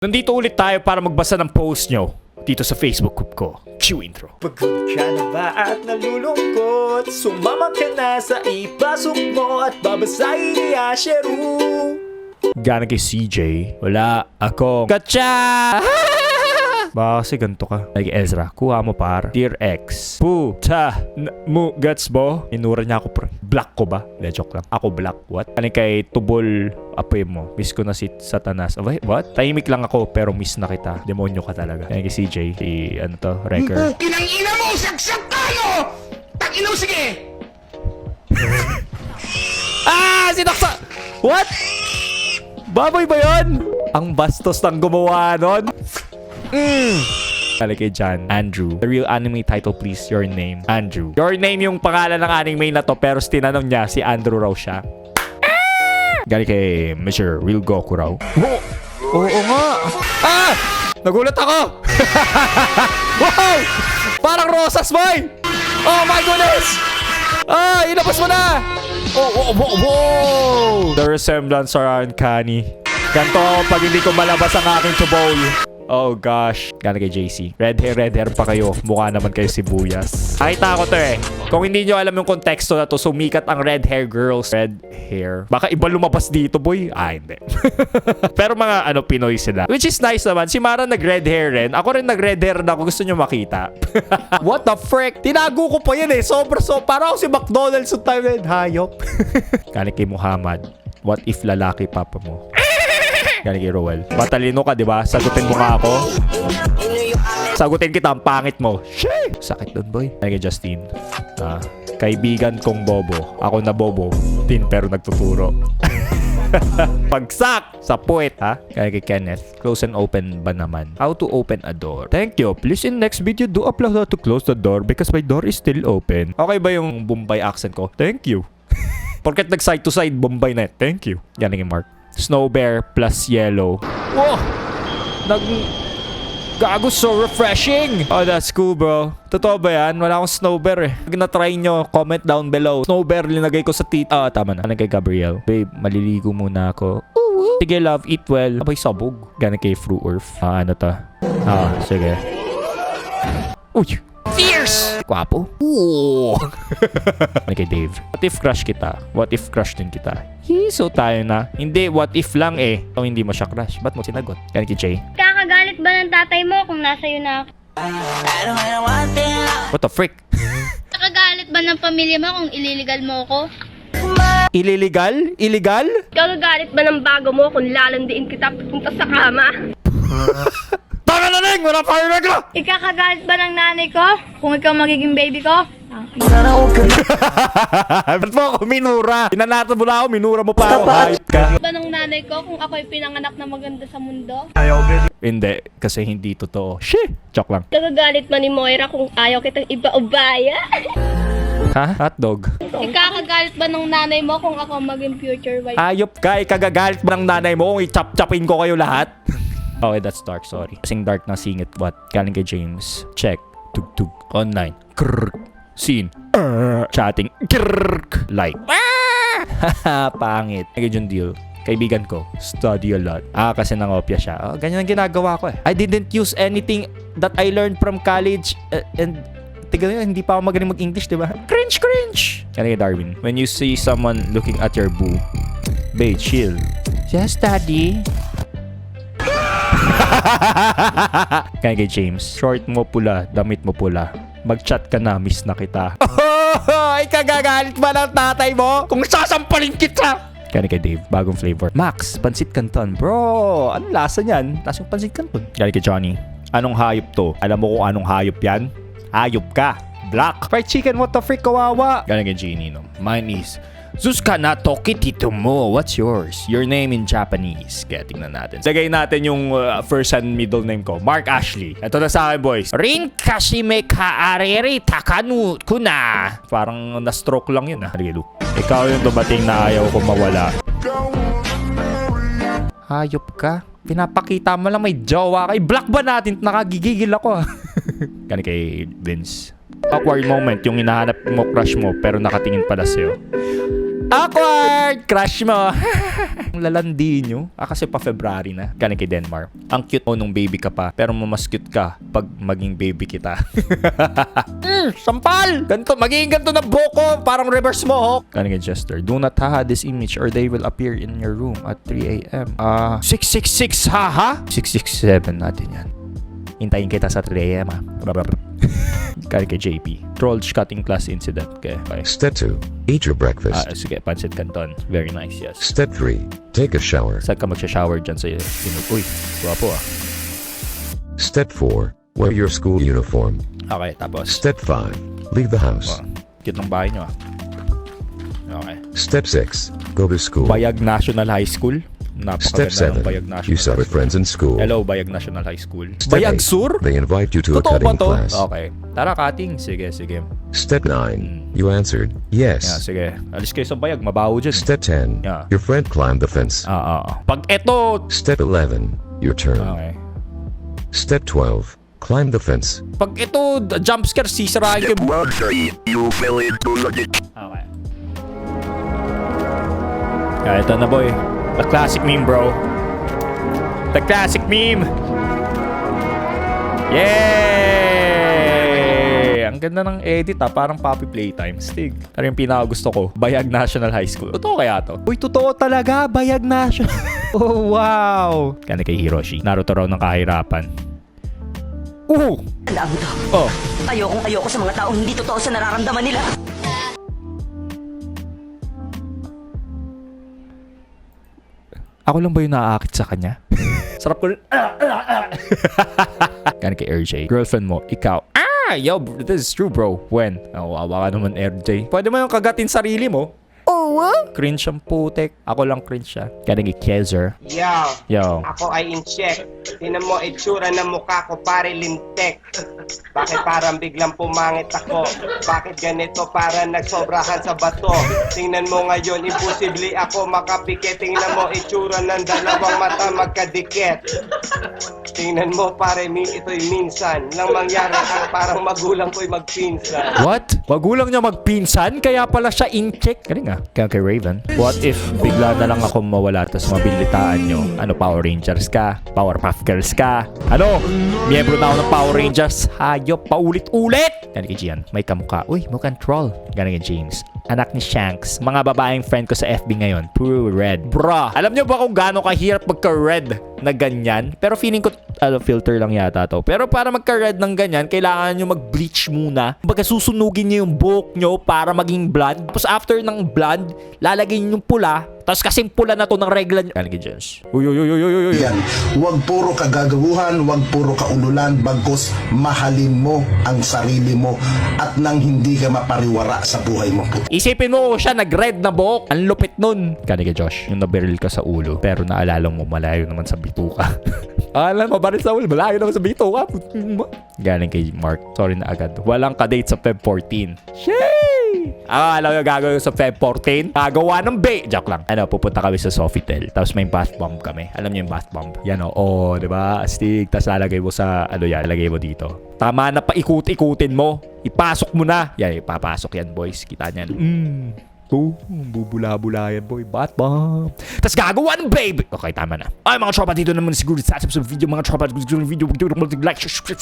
Nandito ulit tayo para magbasa ng post nyo dito sa Facebook group ko. Cue intro. Pagod ka na ba at nalulungkot? Sumama ka na sa ipasok mo at babasahin ni Asheru Gana kay CJ, wala akong Katsa! Baka kasi ganito ka. Like Ezra, kuha mo par. Dear X. Puta. Mu gets bo. Inura niya ako pre. Black ko ba? De, joke lang. Ako black. What? Ano kay Tubol apoy mo. Miss ko na si Satanas. Oh, wait, what? Tahimik lang ako pero miss na kita. Demonyo ka talaga. Kaya kay CJ. Si ano to? Wrecker. Kinang ina mo! Saksak tayo! Takinaw, sige! Ah! Sinaksa! What? Baboy ba yun? Ang bastos ng gumawa nun. Mm. Kala kay John. Andrew. The real anime title please. Your name. Andrew. Your name yung pangalan ng anime na to pero tinanong niya si Andrew raw siya. Galing kay Mr. Real Goku raw. Oo, oo nga. Ah! Nagulat ako! wow! Parang rosas, boy! Oh my goodness! Ah, inabas mo na! Oh, oh, oh, oh! The resemblance are uncanny. Ganto pag hindi ko malabas ang aking tubol. Oh gosh. Gana kay JC. Red hair, red hair pa kayo. Mukha naman kayo sibuyas. Nakita ko to eh. Kung hindi nyo alam yung konteksto na to, sumikat ang red hair girls. Red hair. Baka iba lumabas dito, boy. Ah, hindi. Pero mga ano, Pinoy sila. Which is nice naman. Si Mara nag-red hair rin. Ako rin nag-red hair na kung gusto nyo makita. What the frick? Tinago ko pa yan eh. Sobra so. Para ako si McDonald's yung time na yun. Hayop. Galing kay Muhammad. What if lalaki papa mo? Galing kay Roel. Matalino ka, di ba? Sagutin mo nga ako. Sagutin kita, ang pangit mo. Shit! Sakit doon, boy. Galing kay Justine. Ah, kaibigan kong bobo. Ako na bobo. Tin pero nagtuturo. Pagsak sa puwet, ha? Kaya kay Kenneth. Close and open ba naman? How to open a door? Thank you. Please in next video, do upload how to close the door because my door is still open. Okay ba yung Bombay accent ko? Thank you. Porket nag side to side Bombay na. Thank you. Yan ang Mark. Snow bear plus yellow. Wow! Nag... Gago, so refreshing! Oh, that's cool, bro. Totoo ba yan? Wala akong snow bear eh. Pag na-try nyo, comment down below. Snow bear, linagay ko sa tit... Ah, tama na. Ano kay Gabriel? Babe, maliligo muna ako. Sige, love. Eat well. Abay, sabog. Gana kay Fruit Earth. Ah, ano to? Ah, sige. Uy! Kwapo. Ooh! ano kay Dave? What if crush kita? What if crush din kita? Hiso tayo na. Hindi, what if lang eh. O hindi mo siya crush. Ba't mo sinagot? Gana kay Jay. Kakagalit ba ng tatay mo kung nasa iyo na ako? What the frick? Kakagalit ba ng pamilya mo kung ililigal mo ako? Ililigal? Illegal? Kakagalit ba ng bago mo kung lalandiin kita papunta sa kama? Tama na Neng! Wala pa yung regla! Ikakagalit ba ng nanay ko kung ikaw magiging baby ko? Ba't mo ako minura? Pinanata mo na ako, minura mo pa ako. Hayop ka. Ba ng nanay ko kung ako'y pinanganak na maganda sa mundo? Hindi, kasi hindi totoo. Shit! Joke lang. Kakagalit ba ni Moira kung ayaw kitang iba-ubaya? Ha? Hotdog. Ikakagalit ba ng nanay mo kung ako maging future wife? Ayop ka, ikagagalit mo ng nanay mo kung i-chop-chopin ko kayo lahat. okay, that's dark, sorry. Kasing dark na singit, what? Galing kay James. Check. Tug-tug. Online. Krrrk. Scene. Err. Chatting. Krrrk. Like. Haha, pangit. Again yung deal. Kaibigan ko, study a lot. Ah, kasi nangopya siya. Oh, ganyan ang ginagawa ko eh. I didn't use anything that I learned from college uh, and Tignan nyo, hindi pa ako magaling mag-English, di ba? Cringe, cringe! Kaya kay Darwin, when you see someone looking at your boo, babe, chill. Yes, daddy. Kaya kay James, short mo pula, damit mo pula. Mag-chat ka na, miss na kita. Oh, ay kagagalit ba ng tatay mo? Kung sasampalin kita! Kaya kay Dave, bagong flavor. Max, pansit canton. Bro, anong lasa niyan? Tapos yung pansit canton. Kaya kay Johnny, anong hayop to? Alam mo kung anong hayop yan? Hayop ka. Black. Fried chicken, what the frick, kawawa? Kaya kay Genie, no? Mine is, Zuska na tokitito mo. What's yours? Your name in Japanese. Kaya tingnan natin. Sagay natin yung uh, first and middle name ko. Mark Ashley. Ito na sa akin, boys. Rin kashime ka areri takanu kuna. Parang na-stroke lang yun, ah. Arigalu. Ikaw yung dumating na ayaw ko mawala. Hayop ka. Pinapakita mo lang may jowa kay Black ba natin? Nakagigigil ako. ah. Gani kay Vince. Awkward moment yung hinahanap mo crush mo pero nakatingin pala sa'yo. Awkward! Crush mo. Ang lalandi nyo. Ah, kasi pa February na. Galing kay Denmark. Ang cute mo nung baby ka pa. Pero mas cute ka pag maging baby kita. mm, sampal! Ganto, magiging ganto na boko. Parang reverse mohawk. Galing kay Jester. Do not haha this image or they will appear in your room at 3 a.m. Ah, 666 haha? 667 natin yan. Hintayin kita sa 3 a.m. ha. Galing kay JP. Trolls cutting class incident. Okay, okay. Step 2. Eat your breakfast. Ah, sige, pancit canton. Very nice, yes. Step 3. Take a shower. Saan ka magsha-shower dyan sa sinug? Uy, guwapo ah. Step 4. Wear your school uniform. Okay, tapos. Step 5. Leave the house. Oh, cute ng bahay nyo ah. Okay. Step 6. Go to school. Bayag National High School. Step Napakaganda ng Bayag 7. National You celebrate friends in school. Hello, Bayag National High School. Step Bayag 8. Sur? They invite you to a Totoo ba cutting to? class. Okay. Tara, cutting. Sige, sige. Step 9. You answered Yeah, yes. sige. Alis kayo sa bayag. Mabaho dyan. Step 10. Yeah. Your friend climbed the fence. Ah, ah, ah. Pag eto... Step 11. Your turn. Okay. Step 12. Climb the fence. Pag ito, d- jump scare, sisirahin ko. Okay. Ah, ito na boy. The classic meme, bro. The classic meme. Yay! Ang ganda ng edit ah, parang Poppy Playtime. Stig. Pero yung pinaka gusto ko, Bayag National High School. Totoo kaya to? Uy, totoo talaga, Bayag National. oh, wow. Kaya kay Hiroshi. Naruto raw ng kahirapan. Uh! Alam to. Oh, Ayokong ayoko sa mga taong hindi totoo sa nararamdaman nila. Ako lang ba yung naaakit sa kanya? Sarap ko rin. Ganun kay RJ. Girlfriend mo, ikaw. Ah! Yo, this is true, bro. When? Oh, awa ka naman, RJ. Pwede mo yung kagatin sarili mo. Oo, Cringe ang putek. Ako lang cringe siya. Ganun kay Kezer. Yo, Yo. ako ay in check. Tinan mo itsura ng mukha ko pare lintek. Bakit parang biglang pumangit ako? Bakit ganito para nagsobrahan sa bato? Tingnan mo ngayon, imposible ako makapikit. Tingnan mo itsura ng dalawang mata magkadikit. Tingnan mo pare, mi ito'y minsan lang mangyari ang parang magulang ko'y magpinsan. What? Magulang niya magpinsan, kaya pala siya in-check. Galing ah. Kaya kay Raven. What if bigla na lang ako mawala tapos mabilitaan nyo? Ano, Power Rangers ka? Powerpuff Girls ka? Ano? Miyembro na ako ng Power Rangers. Hayop, paulit-ulit! Galing kay Gian. May kamukha. Uy, mukhang troll. Galing kay James. Anak ni Shanks. Mga babaeng friend ko sa FB ngayon. Puro red. Bruh. Alam nyo ba kung gaano kahirap magka-red na ganyan? Pero feeling ko, ano, filter lang yata to. Pero para magka-red ng ganyan, kailangan nyo mag-bleach muna. Baga susunugin nyo yung buhok nyo para maging blonde. Tapos after ng blonde, lalagyan nyo yung pula. Tapos kasing pula na to ng regla. Galing kay Jens. Uy, uy, uy, uy, uy, uy. Yan. Huwag puro kagagabuhan, huwag puro kaululan, bagkus mahalin mo ang sarili mo at nang hindi ka mapariwara sa buhay mo. Isipin mo siya nag-red na buhok. Ang lupit nun. Kay Josh, yung nabaril ka sa ulo. Pero naalala mo malayo naman sa bituka. Alam mo, baril sa ulo, malayo naman sa bituka. Galing kay Mark. Sorry na agad. Walang ka-date sa Feb 14. Shay! Ah, alam mo gagawin sa Feb 14? Gagawa ng bait. Joke lang. Ano, pupunta kami sa Sofitel. Tapos may bath bomb kami. Alam niyo yung bath bomb? Yan o. Oh, di ba? Astig. Tapos lalagay mo sa, ano yan, lalagay mo dito. Tama na pa ikut-ikutin mo. Ipasok mo na. Yan, ipapasok yan, boys. Kita niyan. Mm. Oh, bubula-bula yan, boy. Bath bomb. Tapos gagawa ng babe. Okay, tama na. Ay, mga tropa, dito naman siguro sa sa video. Mga tropa, video. Like, share,